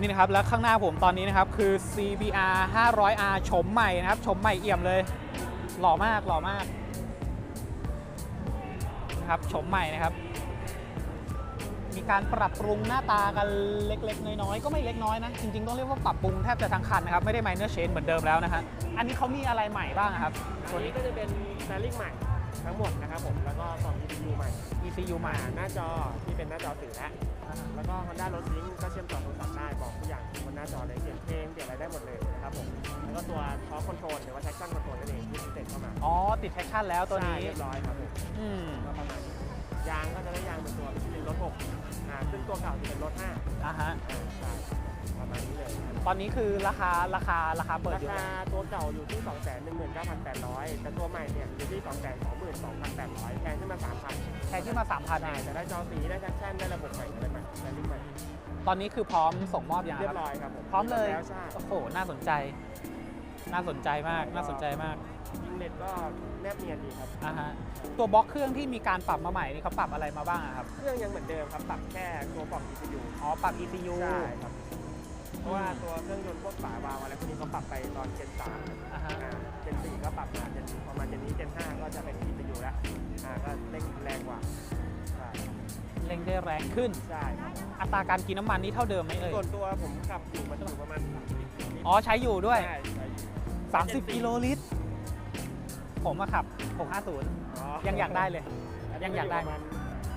นี่นะครับแล้วข้างหน้าผมตอนนี้นะครับคือ CBR 500R ชมใหม่นะครับชมใหม่เอี่ยมเลย หล่อมากหล่อมากนะครับชมใหม่นะครับ มีการปรับปรุงหน้าตากันเล็กๆ น้อยๆก็ไม่เล็กน้อยนะจริงๆต้องเรียกว่าปรับปรุงแทบจะทั้งคันนะครับไม่ได้ minor change เหมือนเดิมแล้วนะฮะอันนี้เขามีอะไรใหม่บ้างครับตัวนี้ก็จะเป็นแซลลิ่งใหม่ ทั้งหมดนะครับผมแล้วก็กล่อง ECU ใหม่ ECU ใหม่อ่าหน้าจอที่เป็นหน้าจอสื่อแล้วแล้วก็ Honda Road Link ก็เชื่อมต่อโทรศัพท์ได้บอกทุกอย่างบนหน้าจอเลยเปลี่ยนเพลงเปลี่ยนอะไรได้หมดเลยนะครับผมแล้วก็ตัว Torque Control หรือว่า Traction Control นั่นเองที่พิเศษเข้ามาอ๋อ ติดแท็กชั่นแล้วตัวนี้ ใช่เรียบร้อยครับผมอืม ก็ประมาณนี้ยางก็จะได้ยางเป็นตัวเป็นรถ6อ่าซึ่งตัวเก่าจะเป็นรถ5อ่าอะฮะใช่ ประมาณนี้เลยตอนนี้คือราคาราคาราคาเปิดราอยู่คาตัวเก่าอยู่ที่ 2 1 9 8 0 0 แต่ตัวใหม่เนี่ยอยู่ที่ 2 2 2 2 8 0 0 แพงขึ้นมา 3,000แพงขึ้นมา3,000ใช่แต่ได้จอสีได้แคปชั่นได้ระบบใหม่อะไรใหม่แบรนดิ้งใหม่ตอนนี้คือพร้อมส่งมอบยังเรียครับบร้อยครับผมพร้อมเลยแล้วใช่โอ้โหน่าสนใจ น่าสนใจมากน่าสนใจมากยิงเน็ตก็แนบเนียนดีครับ อะฮะตัวบล็อกเครื่องที่มีการปรับมาใหม่นี่เขาปรับอะไรมาบ้างอะครับเครื่องยังเหมือนเดิมครับปรับแค่ตัวกล่อง ECU อ๋อปรับ ECU ใช่ครับ เพราะว่าตัวเครื่องยนต์พวกฝาวาล์วอะไรพวกนี้เขาปรับไปตอนเจน3อะฮะอ่าเจน4ก็ปรับมาเจนพอมาเจนนี้เจน5ก็จะเป็น ECU แล้วอ่าก็เร่งแรงกว่าใช่เร่งได้แรงขึ้น ใช่ครับอัตราการกินน้ำมันนี่เท่าเดิมไหมเอ่ยส่วนตัวผมขับอยู่มันอยู่ประมาณ30อ๋อใช้อยู่ด้วย ใช่ใช่อยู่30 กิโลลิตร ผมมาขับ 650 ยังอยากได้เลย ยังอยากได้ ประมาณ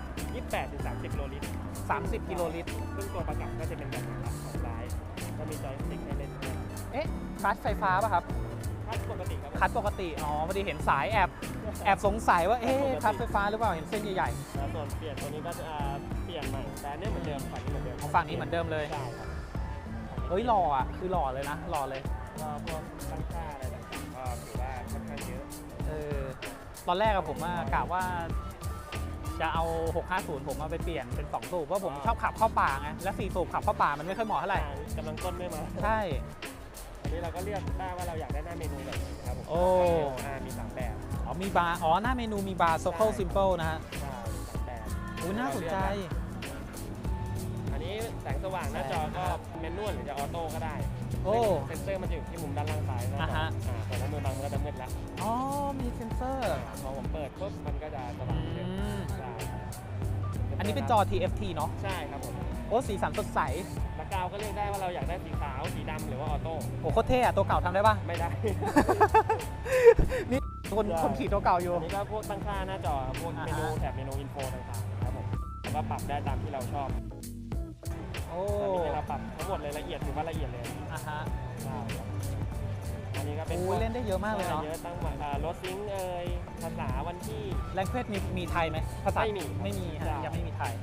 28ถึง30โลลิตร30 กิโลลิตร ซึ่งตัวประกับก็จะเป็นแบบนี้ครับของร้าย ก็มีจอยสติ๊กให้เล่นด้วยเอ๊ะคลัตช์ไฟฟ้าป่ะครับถ้าปกติครับคลัตช์ปกติอ๋อพอดีเห็นสายแอบแอบสงสัยว่าเอ๊ะคลัตช์ไฟฟ้าหรือเปล่าเห็นเส้นใหญ่แล้วส่วนเปลี่ยนตัวนี้ก็จะอ่าเปลี่ยนใหม่แต่อันนี้เหมือนเดิมฝั่งนี้เหมือนเดิมๆของฝั่งนี้เหมือนเดิมเลย ใช่ครับเฮ้ยหล่ออะคือหล่อเลยนะหล่อเลย ก็พวกตั้งค่าอะไรต่างๆก็ถือว่าค่อนข้างเยอะ เออตอนแรกอะผมว่ากะว่า จะเอา 650 ผมมาไปเปลี่ยนเป็น 2 สูบเพราะผมชอบขับเข้าป่าไง และ4สูบขับเข้าป่ามันไม่ค่อยเหมาะเท่าไหร่กำลังต้นไม่มา ใช่ อันนี้เราก็เลือกได้ว่าเราอยากได้หน้าเมนูแบบไหนนะครับผมโอ้อ่ามีสามแบบอ๋อมีบาร์อ๋อหน้าเมนูมีบาร์ Circle Simple นะฮะใช่มีสามแบบอุ้ยน่าสนใจอั นนี้แสงสว่างหน้าจอก็แมนนวลหรือจะออโต้ก็ได้โอ้เซนเซอร์มันจะอยู่ที่มุมด้านล่างซ้ายหน้าจออ่าฮะอ่าแต่ถ้ามือบังมันก็จะมืดละอ๋อ มีเซนเซอร์ พอผมเปิดปุ๊บมันก็จะสว่างขึ้นอืม ใช่อันนี้เป็นจอ TFT เนาะใช่ครับผมโอ้สีสันสดใสแบ็คกราวด์ก็เลือกได้ว่าเราอยากได้สีขาวสีดำหรือว่าออโต้โอ้โคตรเท่อะตัวเก่าทำได้ปะ ไม่ได้ นี่คนได้คนขี่ตัวเก่าอยู่ อันนี้ก็พวกตั้งค่าหน้าจอครับพวกอ่าเมฮะนูแถบเมนูอินโฟต่างๆนะครับผมแล้วก็ปรับได้ตามที่เราชอบ ดเลยละเอียดถือว่าละเอียดเลยอะฮะใช่ครับอันนี้ก็เป็นโอ้ยเล่นได้เยอะมากเลยเนาะเยอะตั้งมารถซิงค์เอ่ยภาษาวันที่แรงเพศมีมีไทยไหมภาษาไม่มีไม่มีฮะใช่ ยังไม่มีไทย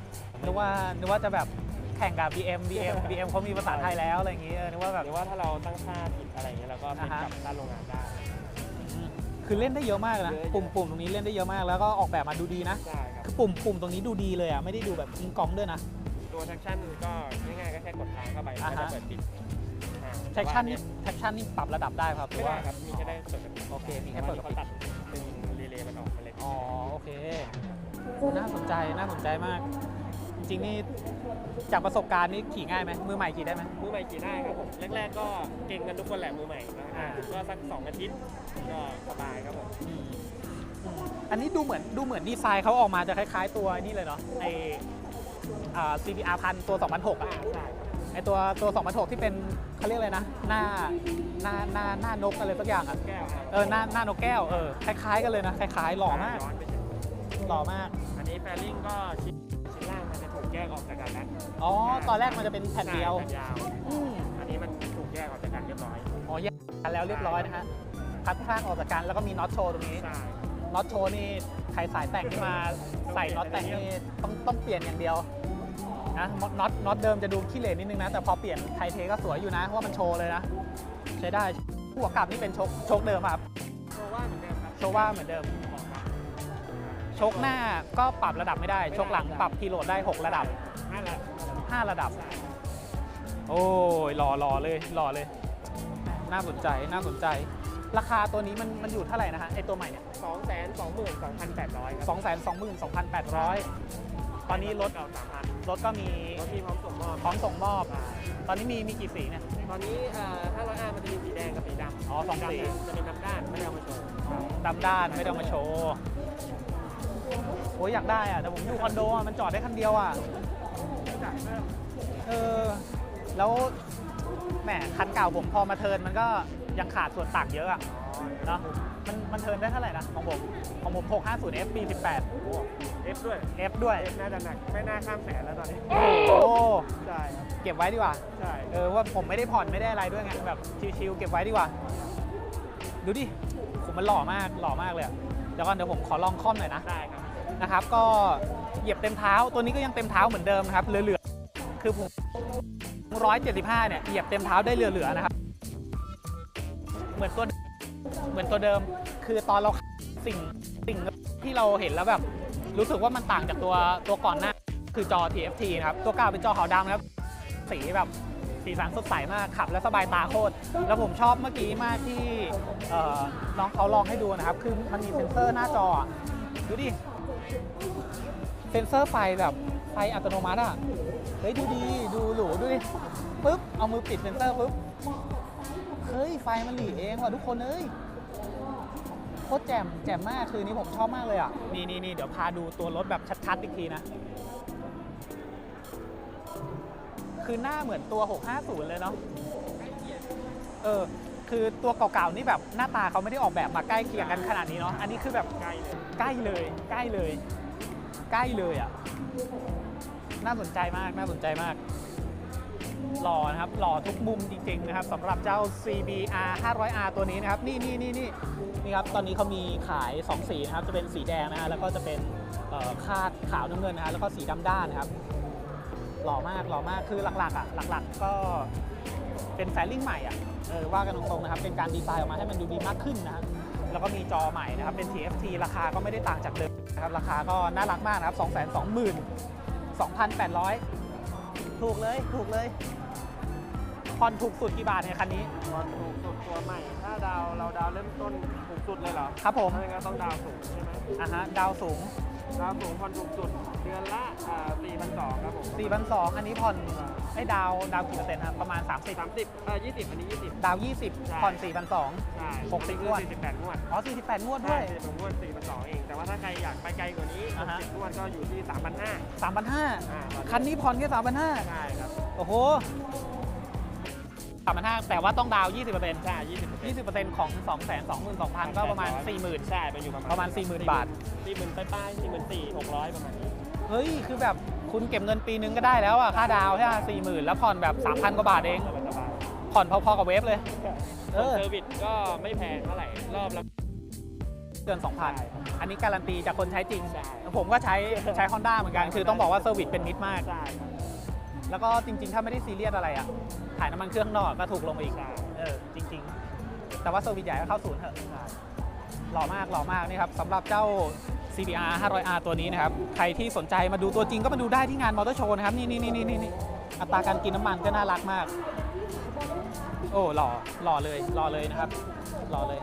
นึกว่านึกว่าจะแบบแข่งกับ BM BM BM เขามีภาษาไทยแล้วอะไรอย่างงี้เออนึกว่าแบบ หรือว่าถ้าเราตั้งค่าผิดอะไรอย่างเงี้ยเราก็ผิดอ่าฮะกับด้านโรงงานได้อืมคือเล่นได้เยอะมากนะเยอะ ปุ่มปุ่มตรงนี้เล่นได้เยอะมากแล้วก็ออกแบบมาดูดีนะ ใช่ครับ คือปุ่มปุ่มตรงนี้ดูดีเลยอะไม่ได้ดูแบบอิงกองด้วยนะ ตัว traction ก็ง่ายๆก็แค่กดค้างเข้าไปอ่าก็ฮะจะเปิดปิดอ่าแท็กชั่นแต่นี่ว่าแท็กชั่นนี่ปรับระดับได้ครับหไม่รือได้ว่า ครับ มีแค่ได้เปิดกับปิดโอเคมีแค่เปิดกับปิดเขาตัดเป็นรีเลย์มันออกมาเลยอ๋อโอเคโอ้น่าสนใจน่าสนใจมาก จริงๆนี่จากประสบการณ์นี่ขี่ง่ายไหมมือใหม่ขี่ได้ไหม มือใหม่ขี่ได้ครับผม แรก ๆ ก็เก่งกันทุกคนแหละมือใหม่นะอ่า ก็สักสองอาทิตย์ก็สบายครับผมอืมอืมอันนี้ดูเหมือนดูเหมือนดีไซน์เขาออกมาจะคล้าย ๆ ตัวนี่เลยเนาะไออ่า CBR พันตัว 2006อ่าอะใช่ครับไอตัวตัว 2006 ที่เป็นเขาเรียกอะไรนะ หน้าหน้าหน้าหน้านกอะไรสักอย่างอะแก้วครับเออหน้าหน้านกแก้วเออคล้ายๆกันเลยนะคล้ายๆหล่อมากย้อนไปเฉยหล่อมาก อันนี้แฟลิงก็ชิ้นชิ้นล่างมันจะถูกแยกออกจากกันแล้วอ๋อตอนแรกมันจะเป็นแผ่นเดียวใช่แผ่นยาวอืมอันนี้มันถูกแยกออกจากกันเรียบร้อยอ๋อแยกกันแล้วเรียบร้อยนะฮะคัดข้างออกจากกันแล้วก็มีน็อตโชว์ตรงนี้ใช่ น็อตโชว์นี่ใครสายแต่งที่มาใส่น็อตแต่งนี่ต้องต้องเปลี่ยนอย่างเดียวนะน็อตน็อตเดิมจะดูขี้เหร่นิดนึงนะ แต่พอเปลี่ยนไทเทก็สวยอยู่นะเพราะว่ามันโชว์เลยนะ ใช้ได้หัวกลับนี่เป็นโชคโชคเดิมครับโชว่าเหมือนเดิมครับโชว่าเหมือนเดิมบอกครับโชคหน้าก็ปรับระดับไม่ได้โชคหลังปรับทีโหลดได้ 6 ระดับห้าละ5ระดับใช่โอ้ยหล่อหล่อเลยหล่อเลย น่าสนใจน่าสนใจ ราคาตัวนี้มันมันอยู่เท่าไหร่นะฮะไอตัวใหม่เนี่ยสองแสนสองหมื่นสองพันแปดร้อยครับสองแสนสองหมื่นสองพันแปดร้อยตอนนี้ลดเก่าสามพันรถก็มีรถที่พร้อมส่งมอบพร้อมส่งมอบอ่าตอนนี้มีมีกี่สีเนี่ย ตอนนี้เอ่อถ้าร้อยอามันจะมีสีแดงกับสีดำอ๋อสองสี ดำเนี่ยจะเป็นดำด้านไม่ได้เอามาโชว์ดำด้านไม่ต้องมาโชว์โอ้ยอยากได้อะแต่ผมอยู่คอนโดอะมันจอดได้คันเดียวอะจ่ายเพิ่มเออแล้วแหมคันเก่าผมพอมาเทิร์นมันก็ ยังขาดส่วนต่างเยอะอะเนาะมันมันเทิร์นได้เท่าไหร่นะของผมของผม 650 F B18 โอ้เอฟด้วย F ด้วย เอฟน่าจะหนัก ไม่น่าข้ามแสนแล้วตอนนี้ โอ้โหใช่ครับ เก็บไว้ดีกว่า ใช่ เออว่าผมไม่ได้ผ่อนไม่ได้อะไรด้วยไงแบบชิวๆเก็บไว้ดีกว่า ดูดิผมมันหล่อมากหล่อมากเลยอะเดี๋ยวก่อนเดี๋ยวผมขอลองคล่อมหน่อยนะ ได้ครับ นะครับก็เหยียบเต็มเท้าตัวนี้ก็ยังเต็มเท้าเหมือนเดิมนะครับเหลือๆคือผม 175 เนี่ยเหยียบเต็มเท้าได้เหลือๆนะครับ เหมือนตัวเหมือนตัวเดิม คือตอนเราสิ่งสิ่งที่เราเห็นแล้วแบบรู้สึกว่ามันต่างจากตัวตัวก่อนหน้า คือจอ TFT นะครับ ตัวเก่าเป็นจอขาวดำนะครับ สีแบบสีสันสดใสมากขับแล้วสบายตาโคตร แล้วผมชอบเมื่อกี้มากที่น้องเขาลองให้ดูนะครับ คือมันมีเซ็นเซอร์หน้าจออะดูดิ เซ็นเซอร์ไฟแบบไฟอัตโนมัติอะ เฮ้ยดูดี ดูหรูดูดิปุ๊บ เอามือปิดเซ็นเซอร์ปุ๊บ เฮ้ย ไฟมันหลีเองว่ะทุกคนเอ้ยโคตรแจ่มแจ่มมากคือนี้ผมชอบมากเลยอะ นี่นี่นี่เดี๋ยวพาดูตัวรถแบบชัดๆอีกทีนะ คือหน้าเหมือนตัว 650 เลยเนาะเออ คือตัวเก่าๆนี่แบบหน้าตาเขาไม่ได้ออกแบบมาใกล้เคียงกันขนาดนี้เนาะอันนี้คือแบบใกล้เลยใกล้เลยใกล้เลย ใกล้เลยอะน่าสนใจมากน่าสนใจมาก หล่อนะครับหล่อทุกมุมจริงๆนะครับสำหรับเจ้า CBR 500R ตัวนี้นะครับนี่นี่นี่นี่นี่ครับตอนนี้เขามีขาย 2 สีนะครับจะเป็นสีแดงนะฮะแล้วก็จะเป็นคาดขาวน้ำเงินนะฮะแล้วก็สีดำด้านนะครับหล่อมากหล่อมากคือหลักๆอะหลักๆก็เป็นแฟลิ่งใหม่อะเออว่ากันตรงๆนะครับเป็นการดีไซน์ออกมาให้มันดูดีมากขึ้นนะแล้วก็มีจอใหม่นะครับเป็น TFT ราคาก็ไม่ได้ต่างจากเดิมนะครับราคาก็น่ารักมากนะครับ 2 2 0 0 0 2,800 ถูกเลย ถูกเลย ผ่อนถูกสุดกี่บาทเนี่ยคันนี้ ตอนถูกสุดตัวใหม่ ถ้าดาวเราดาวเริ่มต้นถูกสุดเลยเหรอครับผม ถ้าอย่างนั้นต้องดาวสูงใช่ไหมอะฮะดาวสูงดาวสูงผ่อนถูกสุดเดือนละอ่า4,200ครับผม4,200อันนี้ผ่อนให้ดาวดาวกี่เปอร์เซ็นต์ครับประมาณ 30 30เอ่อ20อันนี้20ดาวใช่20 ผ่อน 4,200 ใช่หกสิบงวด48งวดอ๋อ 48 งวดด้ใช่วย48งวด4,200เอง แต่ว่าถ้าใครอยากไปไกลกว่านี้อ่าฮะ60งวดก็อยู่ที่3,500 3,500อ่าคันนี้ผ่อนแค่3,500 ใช่ครับโอ้โห 3,500แต่ว่าต้องดาว20%ใช่20% 20%ของ222,000ก็ประมาณ40,000ใช่ไปอยู่ประมาณประมาณ40,000บาท40,000ป้ายๆ44,000 600ประมาณนี้เฮ้ย คือแบบคุณเก็บเงินปีนึงก็ได้แล้วอะ ค่าดาวใช่ไหมสี่หมื่นแล้วผ่อนแบบ3,000กว่าบาทเองสบายผ่อนพอๆกับเวฟเลยๆเออเซอร์วิสก็ไม่แพงเท่าไหร่ รอบละเกิน 2,000 อันนี้การันตีจากคนใช้จริงใช่ผมก็ใช้ใช้ Honda เหมือนกัน คือต้องบอกว่าเซอร์วิสเป็นมิตรมากใช่ครับ แล้วก็จริง ๆ ถ้าไม่ได้ซีเรียสอะไรอะถ่ายน้ำมันเครื่องนอกก็ถูกลงไปอีกเออจริง ๆ แต่ว่าเซอร์วิสใหญ่ก็เข้าศูนย์เถอะหล่อมากหล่อมากนี่ครับสำหรับเจ้า CBR 500R ตัวนี้นะครับ ใครที่สนใจมาดูตัวจริงก็มาดูได้ที่งานมอเตอร์โชว์นะครับ นี่นี่นี่นี่นี่อัตราการกินน้ำมันก็น่ารักมาก โอ้หล่อหล่อเลยหล่อเลยนะครับหล่อเลย